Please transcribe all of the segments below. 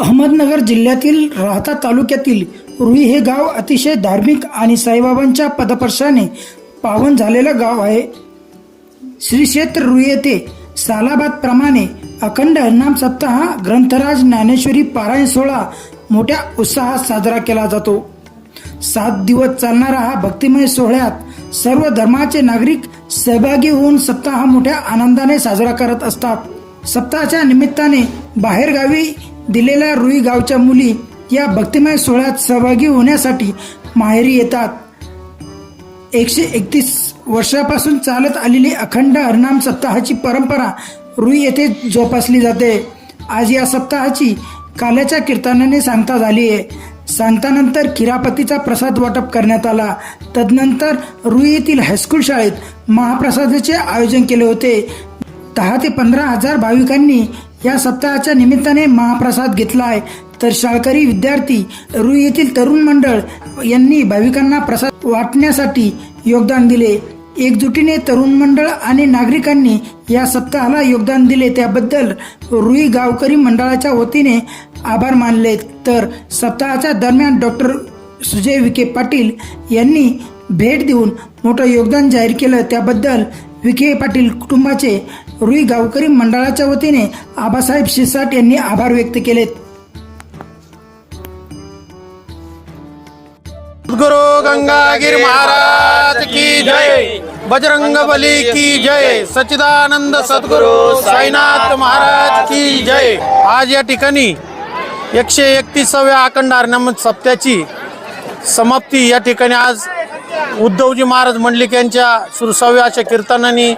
अहमदनगर जिल्ह्यातील राहता तालुक्यातील रुई हे गाव अतिशय धार्मिक आणि साईबाबांच्या पदपर्शाने पावन झालेलं गाव आहे. श्री क्षेत्र रुई येथे सालाबादप्रमाणे अखंड हरनाम सप्ताह ग्रंथराज ज्ञानेश्वरी पारायण सोहळा मोठ्या उत्साहात साजरा केला जातो. सात दिवस चालणारा हा भक्तिमय सोहळ्यात सर्व धर्माचे नागरिक सहभागी होऊन सप्ताह मोठ्या आनंदाने साजरा करत असतात. सप्ताहाच्या निमित्ताने बाहेरगावी दिलेल्या रुई गावच्या मुली या भक्तिमय सोहळ्यात सहभागी होण्यासाठी माहेरी येतात. एकशे एकतीस वर्षापासून चालत आलेली अखंड हरनाम सप्ताहाची परंपरा रुई येथे जोपासली जाते. आज या सप्ताहाची काल्याच्या कीर्तनाने सांगता झाली आहे. सांगतानंतर खिरापतीचा प्रसाद वाटप करण्यात आला. तदनंतर रुई येथील हायस्कूल शाळेत महाप्रसादाचे आयोजन केले होते. दहा ते पंधरा हजार भाविकांनी या सप्ताहाच्या निमित्ताने महाप्रसाद घेतला आहे तर शाळकरी विद्यार्थी रुई येथील तरुण मंडळ यांनी भाविकांना प्रसाद वाटण्यासाठी योगदान दिले. एकजुटीने तरुण मंडळ आणि नागरिकांनी या सप्ताहाला योगदान दिले. त्याबद्दल रुई गावकरी मंडळाच्या वतीने आभार मानले. तर सप्ताहाच्या दरम्यान डॉक्टर सुजय विखे पाटील यांनी भेट देऊन मोठं योगदान जाहीर केलं. त्याबद्दल विखे पाटील कुटुंबाचे रुई गावकरी मंडळाच्या वतीने आबासाहेब शिरसाट यांनी आभार व्यक्त केलेत. गुरु गंगागिर महाराज की जय बजरंग बली की जय सच्चिदानंद सद्गुरु साईनाथ महाराज की जय. आज या ठिकाणी एकशे एकतीसाव्या अखंड आरण्यम सप्त्याची समाप्ती या ठिकाणी आज उद्धवजी महाराज मंडलिक यांच्या सुरसाव्या अशा कीर्तनाने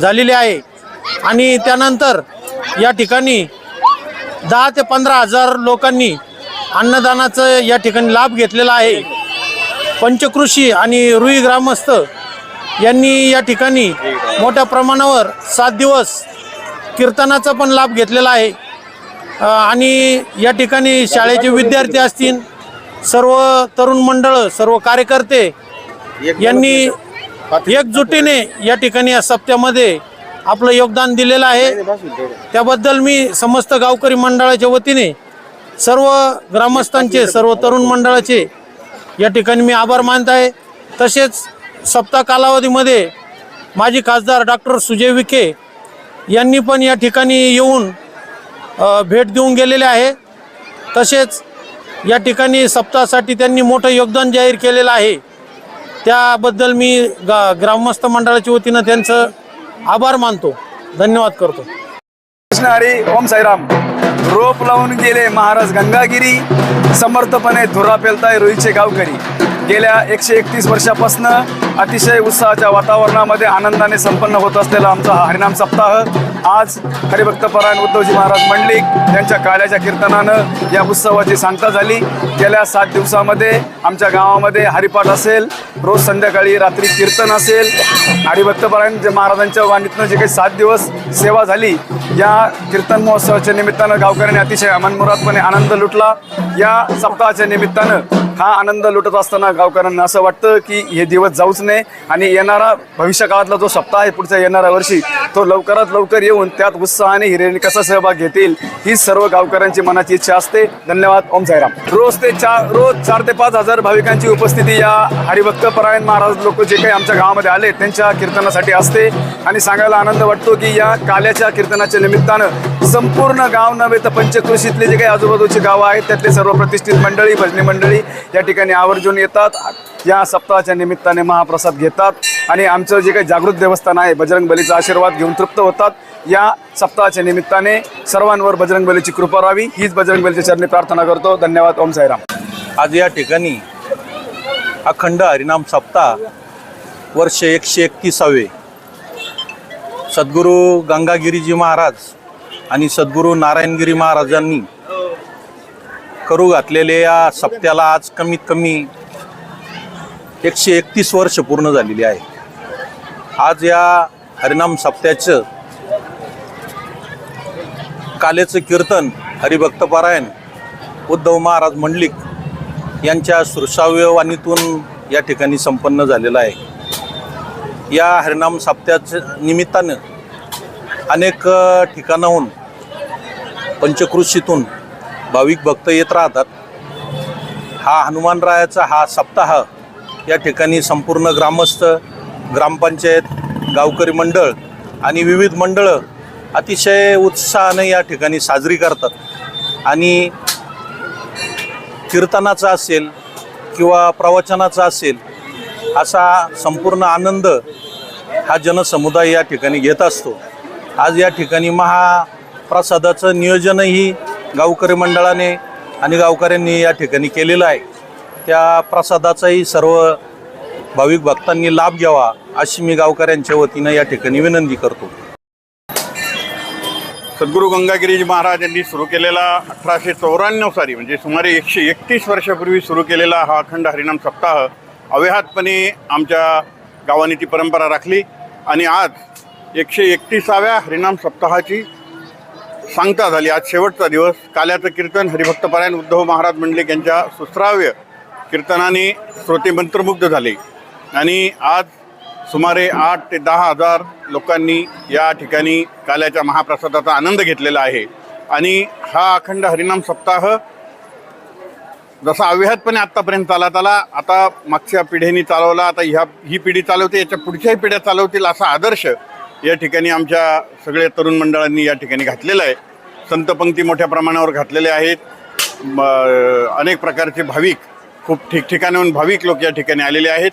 झालेली आहे. आणि त्यानंतर या ठिकाणी दहा ते पंधरा हजार लोकांनी अन्नदानाचं या ठिकाणी लाभ घेतलेला आहे. पंचकृषी आणि रुई ग्रामस्थ यांनी या ठिकाणी मोठ्या प्रमाणावर सात दिवस कीर्तनाचा पण लाभ घेतलेला आहे. आणि या ठिकाणी शाळेचे विद्यार्थी असतील सर्व तरुण मंडळ सर्व कार्यकर्ते यांनी एकजुटीने या ठिकाणी या सप्त्यामध्ये आपलं योगदान दिलेलं आहे. त्याबद्दल मी समस्त गावकरी मंडळाच्या वतीने सर्व ग्रामस्थांचे सर्व तरुण मंडळाचे या ठिकाणी मी आभार मानत आहे तसेच सप्ताह कालावधीमध्ये माजी खासदार डॉक्टर सुजय विखे यांनी पण या ठिकाणी येऊन भेट देऊन गेलेले आहे. तसेच या ठिकाणी सप्ताहासाठी त्यांनी मोठं योगदान जाहीर केलेलं आहे. त्याबद्दल मी गा ग्रामस्थ मंडळाच्या वतीनं त्यांचं आभार मानतो. धन्यवाद करतो. कृष्ण हरी ओम साईराम. रोप लावून गेले महाराज गंगागिरी. समर्थपणे धुरा पेलताय रोहितचे गावकरी. गेल्या एकशे एकतीस वर्षापासून अतिशय उत्साहाच्या वातावरणामध्ये आनंदाने संपन्न होत असलेला आमचा हरिनाम सप्ताह आज हरिभक्तपरायण उद्धवजी महाराज मंडलिक यांच्या काळ्याच्या कीर्तनानं या उत्सवाची सांगता झाली. गेल्या सात दिवसामध्ये आमच्या गावामध्ये हरिपाठ असेल रोज संध्याकाळी रात्री कीर्तन असेल. हरिभक्तपरायण जे महाराजांच्या वाणीतनं जे काही सात दिवस सेवा झाली या कीर्तन महोत्सवाच्या निमित्तानं गावकऱ्यांनी अतिशय मनमुरातपणे आनंद लुटला. या सप्ताहाच्या निमित्तानं हा आनंद लुटत असताना गावकऱ्यांना असं वाटतं की हे दिवस जाऊच नये आणि येणारा भविष्यकाळातला जो सप्ताह आहे पुढच्या येणाऱ्या वर्षी तो लवकरात लवकर येऊन त्यात उत्साहाने हिरेने कसा सहभाग घेतील ही सर्व गावकऱ्यांची मनाची इच्छा असते. धन्यवाद. ओम साईराम. रोज ते चार रोज चार ते पाच हजार भाविकांची उपस्थिती या हरिभक्त परायण महाराज लोक जे काही आमच्या गावामध्ये आले त्यांच्या कीर्तनासाठी असते. आणि सांगायला आनंद वाटतो की या काल्याच्या कीर्तनाच्या निमित्तानं संपूर्ण गाव नव्हे तर पंचकृषीतले जे काही आजूबाजूची गावं आहेत त्यातले सर्व प्रतिष्ठित मंडळी भजनी मंडळी या ठिकाणी आवर्जून येतात. या सप्ताहाच्या निमित्ताने महाप्रसाद घेतात. आणि आमचं जे काही जागृत देवस्थान आहे बजरंग बलीचा आशीर्वाद घेऊन तृप्त होतात. या सप्ताहाच्या निमित्ताने सर्वांवर बजरंग बलीची कृपा राहावी. हीच बजरंग चरणी प्रार्थना करतो. धन्यवाद. ओम साईराम. आज या ठिकाणी अखंड हरिनाम सप्ताह वर्ष एकशे एकतीसावे. सद्गुरू गंगागिरीजी महाराज आणि सद्गुरू नारायणगिरी महाराजांनी करू घातलेल्या या सप्त्याला आज कमीत कमी एकशे एकतीस वर्ष पूर्ण झालेली आहे. आज या हरिनाम सप्त्याचं कालेचं कीर्तन हरिभक्तपारायण उद्धव महाराज मंडलिक यांच्या सुरसाव्य वाणीतून या ठिकाणी संपन्न झालेलं आहे. या हरिनाम सप्त्याच्या निमित्तानं अनेक ठिकाणाहून पंचकृषीतून भाविक भक्त येत राहतात. हा हनुमानरायाचा हा सप्ताह या ठिकाणी संपूर्ण ग्रामस्थ ग्रामपंचायत गावकरी मंडळ आणि विविध मंडळं अतिशय उत्साहाने या ठिकाणी साजरी करतात. आणि कीर्तनाचा असेल किंवा प्रवचनाचा असेल असा संपूर्ण आनंद हा जनसमुदाय या ठिकाणी घेत असतो. आज या ठिकाणी महाप्रसादाचं नियोजनही गावकरी मंडळाने आणि गावकऱ्यांनी या ठिकाणी केलेलं आहे. त्या प्रसादाचाही सर्व भाविक भक्तांनी लाभ घ्यावा अशी मी गावकऱ्यांच्या वतीनं या ठिकाणी विनंती करतो. सद्गुरू गंगागिरीजी महाराज यांनी सुरू केलेला अठराशे चौऱ्याण्णव साली म्हणजे सुमारे एकशे एकतीस वर्षापूर्वी सुरू केलेला हा अखंड हरिनाम सप्ताह अव्याहतपणे आमच्या गावाने ती परंपरा राखली. आणि आज एकशे एकतीसाव्या हरिनाम सप्ताहाची सांगता झाली. आज शेवटचा दिवस. काल्याचं कीर्तन हरिभक्तपरायण उद्धव महाराज मंडलिक यांच्या सुश्राव्य कीर्तनाने श्रोते मंत्रमुग्ध झाले. आणि आज सुमारे आठ ते दहा हजार लोकांनी या ठिकाणी काल्याच्या महाप्रसादाचा आनंद घेतलेला आहे. आणि हा अखंड हरिनाम सप्ताह जसा अव्याहतपणे आत्तापर्यंत चालत आला आता मागच्या पिढीने चालवला आता ह्या ही पिढी चालवते याच्या पुढच्याही पिढ्या चालवतील असा आदर्श या ठिकाणी आमच्या सगळ्या तरुण मंडळांनी या ठिकाणी घातलेला आहे. संतपंक्ती मोठ्या प्रमाणावर घातलेल्या आहेत. अनेक प्रकारचे भाविक खूप ठिकठिकाणाहून भाविक लोक या ठिकाणी आलेले आहेत.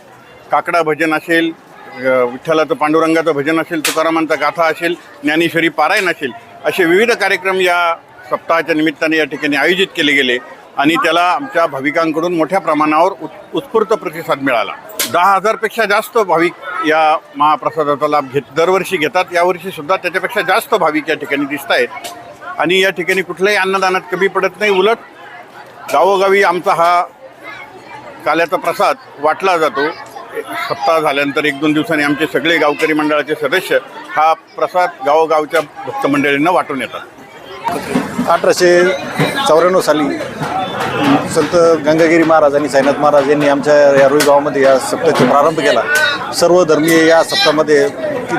काकडा भजन असेल विठ्ठलाचं पांडुरंगाचं भजन असेल तुकारामांचा गाथा असेल ज्ञानेश्वरी पारायण असेल असे विविध कार्यक्रम या सप्ताहाच्या निमित्ताने या ठिकाणी आयोजित केले गेले आणि त्याला आमच्या भाविकांकडून मोठ्या प्रमाणावर उत् उत्स्फूर्त प्रतिसाद मिळाला. दहा हजारपेक्षा जास्त भाविक या महाप्रसादाचा लाभ घेत दरवर्षी घेतात. यावर्षीसुद्धा त्याच्यापेक्षा जास्त भाविक या ठिकाणी दिसत आहेत. आणि या ठिकाणी कुठल्याही अन्नदानात कमी पडत नाही. उलट गावोगावी आमचा हा काल्याचा प्रसाद वाटला जातो. सप्ताह झाल्यानंतर एक दोन दिवसांनी आमचे सगळे गावकरी मंडळाचे सदस्य हा प्रसाद गावोगावच्या भक्त मंडळींना वाटून येतात. अठराशे चौऱ्याण्णव साली संत गंगागिरी महाराज आणि साईनाथ महाराज यांनी आमच्या या रुई गावामध्ये या सप्ताहाचा प्रारंभ केला. सर्व धर्मीय या सप्ताहामध्ये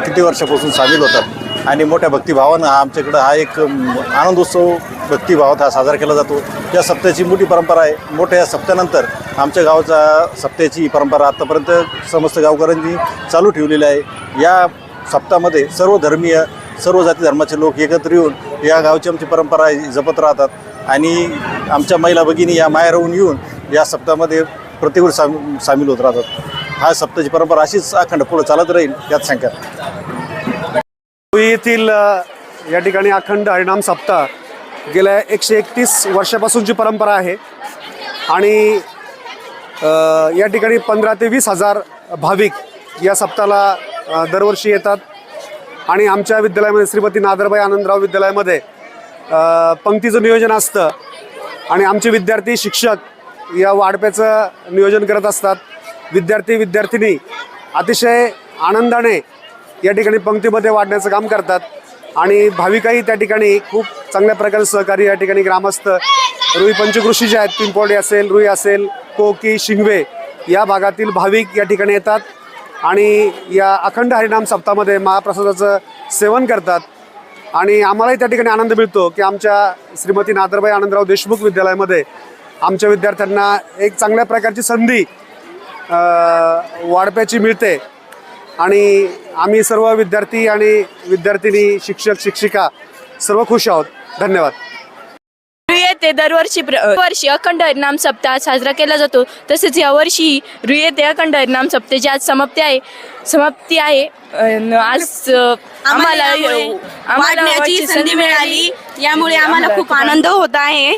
किती वर्षापासून सामील होतात आणि मोठ्या भक्तिभावानं हा आमच्याकडं हा एक आनंदोत्सव भक्तिभावात हा साजरा केला जातो. या सप्त्याची मोठी परंपरा आहे. मोठ्या या सप्त्यानंतर आमच्या गावाचा सप्त्याची परंपरा आत्तापर्यंत समस्त गावकऱ्यांनी चालू ठेवलेली आहे. या सप्ताहामध्ये सर्व धर्मीय सर्व जाती धर्माचे लोक एकत्र येऊन या गावची आमची परंपरा जपत राहतात. आणि आमच्या महिला भगिनी या माहेरहून येऊन या सप्ताहामध्ये प्रतिकूल साम सामील होत राहतात. हा सप्ताहाची परंपरा अशीच अखंड पुढे चालत राहील यात शंका. येथील या ठिकाणी अखंड हरिणाम सप्ताह गेल्या एकशे एकतीस वर्षापासूनची परंपरा आहे आणि या ठिकाणी पंधरा ते वीस हजार भाविक या सप्ताहाला दरवर्षी येतात. आणि आमच्या विद्यालयामध्ये श्रीमती नादरबाई आनंदराव विद्यालयामध्ये पंक्तीचं नियोजन असतं. आणि आमचे विद्यार्थी शिक्षक या वाढप्याचं नियोजन करत असतात. विद्यार्थी विद्यार्थिनी अतिशय आनंदाने या ठिकाणी पंक्तीमध्ये वाढण्याचं काम करतात. आणि भाविकही त्या ठिकाणी खूप चांगल्या प्रकारे सहकारी या ठिकाणी ग्रामस्थ रुई पंचकृषी जे आहेत पिंपोडे असेल रुई असेल कोकी शिंगवे या भागातील भाविक या ठिकाणी येतात आणि या अखंड हरिनाम सप्ताहामध्ये महाप्रसादाचं सेवन करतात. आणि आम्हालाही त्या ठिकाणी आनंद मिळतो की आमच्या श्रीमती नादरबाई आनंदराव देशमुख विद्यालयामध्ये आमच्या विद्यार्थ्यांना एक चांगल्या प्रकारची संधी वाढप्याची मिळते. आणि आम्ही सर्व विद्यार्थी आणि विद्यार्थिनी शिक्षक शिक्षिका सर्व खुश आहोत. धन्यवाद. येथे दरवर्षी वर्षी अखंड हरिनाम सप्ताह साजरा केला जातो. तसेच यावर्षी येथे अखंड हरिनाम सप्ताहाची आज समाप्ती आहे समाप्ती आहे अन आज आम्हाला आम्हाला वाढण्याची संधी मिळाली. यामुळे आम्हाला खूप आनंद होत आहे.